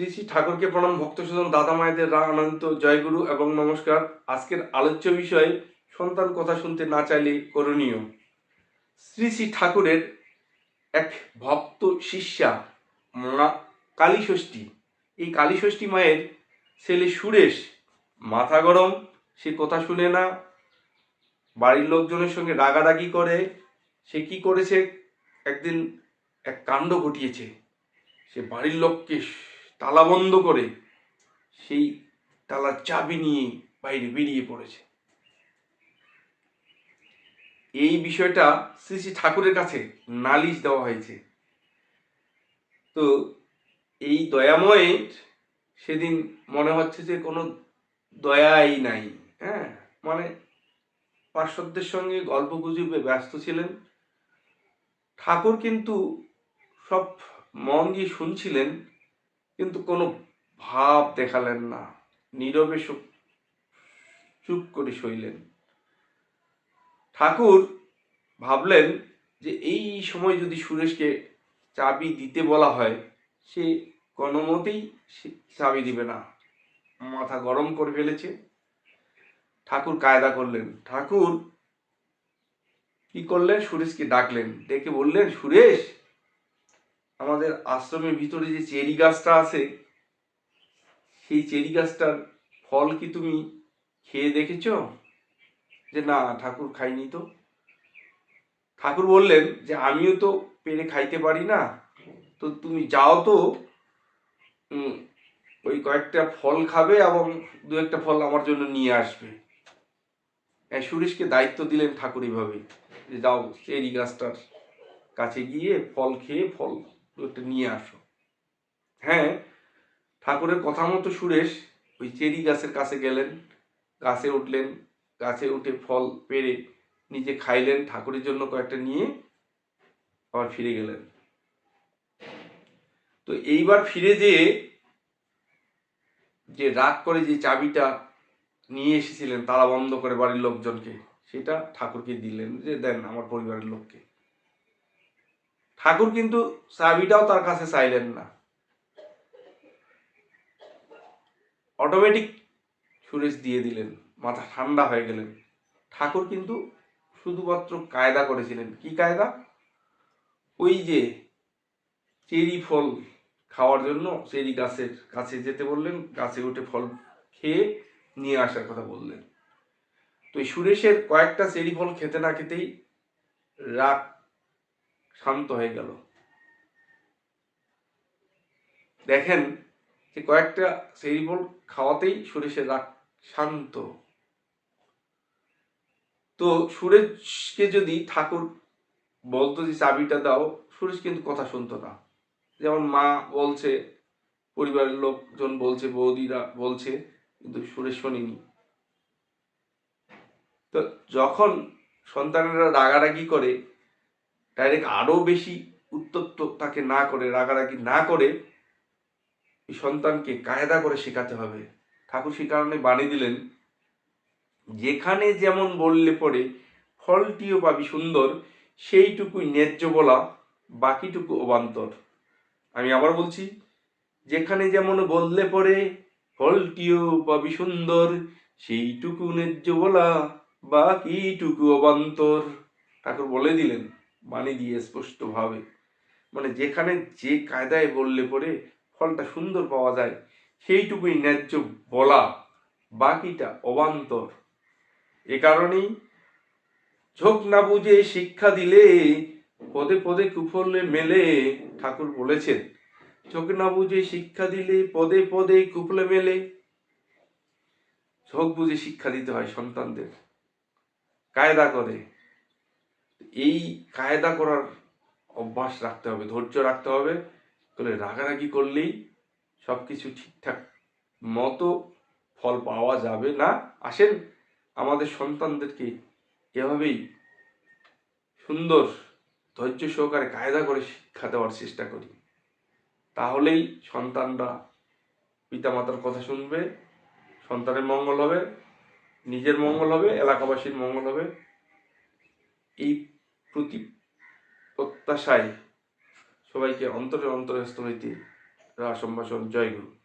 শ্রী শ্রী ঠাকুরকে প্রণাম। ভক্ত সুজন, দাদা মায়েদের রা আনন্দ জয়গুরু এবং নমস্কার। আজকের আলোচ্য বিষয়, সন্তান কথা শুনতে না চাইলে করণীয়। শ্রী শ্রী ঠাকুরের এক ভক্ত শিষ্যা, মা কালী ষষ্ঠী এই কালী ষষ্ঠী মায়ের ছেলে সুরেশ, মাথা গরম, সে কথা শুনে না। বাড়ির লোকজনের সঙ্গে রাগারাগি করে। সে কি করেছে? একদিন এক কাণ্ড ঘটিয়েছে। সে বাড়ির লোককে তালা বন্ধ করে সেই তালার চাবি নিয়ে বাইরে বেরিয়ে পড়েছে। এই বিষয়টা শ্রী শ্রী ঠাকুরের কাছে নালিশ দেওয়া হয়েছে। তো এই দয়াময়ের সেদিন মনে হচ্ছে যে কোনো দয়াই নাই হ্যাঁ? মানে পার্শ্বদের সঙ্গে গল্প গুজবে ব্যস্ত ছিলেন। ঠাকুর কিন্তু সব মন দিয়ে শুনছিলেন কিন্তু কোনো ভাব দেখালেন না। নীরবে চুপ করে সইলেন ঠাকুর ভাবলেন যে এই সময় যদি সুরেশকে চাবি দিতে বলা হয়, সে কোনো মতেই সে চাবি দিবে না। মাথা গরম করে ফেলেছে। ঠাকুর কায়দা করলেন। ঠাকুর কি করলেন? সুরেশকে ডাকলেন। ডেকে বললেন, সুরেশ আমাদের আশ্রমের ভিতরে যে চেরি গাছটা আছে, সেই চেরি গাছটার ফল কি তুমি খেয়ে দেখেছ? যে না, ঠাকুর খাইনি তো। ঠাকুর বললেন যে, আমিও তো পেরে খাইতে পারি না। তো তুমি যাও তো ওই কয়েকটা ফল খাবে এবং দু একটা ফল আমার জন্য নিয়ে আসবে। হ্যাঁ সুরেশকে দায়িত্ব দিলেন ঠাকুর এইভাবে যে যাও, চেরি গাছটার কাছে গিয়ে ফল খেয়ে ফল একটা নিয়ে আসো। হ্যাঁ ঠাকুরের কথা মতো সুরেশ ওই চেরি গাছের কাছে গেলেন, গাছে উঠলেন, গাছে উঠে ফল পেরে নিজে খাইলেন, ঠাকুরের জন্য কয়েকটা নিয়ে আবার ফিরে গেলেন। তো এইবার ফিরে যেয়ে যে রাগ করে যে চাবিটা নিয়ে এসেছিলেন তালা বন্ধ করে বাড়ির লোকজনকে, সেটা ঠাকুরকে দিলেন যে, দেন আমার পরিবারের লোককে। ঠাকুর কিন্তু চাবিটাও তার কাছে চাইলেন না। অটোমেটিক সুরেশ দিয়ে দিলেন, মাথা ঠান্ডা হয়ে গেলেন। ঠাকুর কিন্তু শুধুমাত্র কায়দা করেছিলেন। কি কায়দা? ওই যে চেরি ফল খাওয়ার জন্য চেরি গাছের কাছে যেতে বললেন, গাছে উঠে ফল খেয়ে নিয়ে আসার কথা বললেন। তো সুরেশের কয়েকটা চেরি ফল খেতে না খেতেই রাগ শান্ত হয়ে গেল। দেখেন যে কয়েকটা চেরি ফল খাওয়াতেই সুরেশের রাগ শান্ত। তো সুরেশকে যদি ঠাকুর বলতো যে, চাবিটা দাও, সুরেশ কিন্তু কথা শুনতো না। যেমন মা বলছে, পরিবারের লোকজন বলছে, বৌদিরা বলছে, কিন্তু সুরেশ শোনেনি। তো যখন সন্তানেরা রাগারাগি করে ডাইরেক্ট আরও বেশি উত্তপ্ত তাকে না করে, রাগারাগি না করে সন্তানকে কায়দা করে শেখাতে হবে। ঠাকুর সে কারণে বানিয়ে দিলেন, যেখানে যেমন বললে পরে ফলটিও পাবি সুন্দর, সেইটুকুই ন্যায্য বলা, বাকিটুকু অবান্তর। আমি আবার বলছি, যেখানে যেমন বললে পরে ফলটিও পাবি সুন্দর, সেইটুকু ন্যায্য বলা, বাকিটুকু অবান্তর। ঠাকুর বলে দিলেন। বাণী দিয়ে স্পষ্টভাবে। মানে যেখানে যে কায়দায় বললে পরে ফলটা সুন্দর পাওয়া যায়, সেইটুকুই ন্যায্য বলা, বাকিটা অবান্তর। এ কারণেই ঝোঁক না বুঝে শিক্ষা দিলে, পদে পদে কুফলে মেলে, ঠাকুর বলেছেন। চোখ না বুঝে শিক্ষা দিলে, পদে পদে কুফলে মেলে। চোখ বুঝে শিক্ষা দিতে হয় সন্তানদের। কায়দা করে। এই কায়দা করার অভ্যাস রাখতে হবে, ধৈর্য রাখতে হবে। তাহলে রাগারাগি করলেই সব কিছু ঠিকঠাক মতো ফল পাওয়া যাবে না। আসেন, আমাদের সন্তানদেরকে এভাবেই সুন্দর, ধৈর্য সহকারে কায়দা করে শিক্ষা দেওয়ার চেষ্টা করি। তাহলেই সন্তানরা পিতামাতার কথা শুনবে, সন্তানের মঙ্গল হবে, নিজের মঙ্গল হবে, এলাকাবাসীর মঙ্গল হবে। এই প্রতি প্রত্যাশায় সবাইকে অন্তরে অন্তরে হইতে রা সম্ভাষণ। জয় জয়গুরু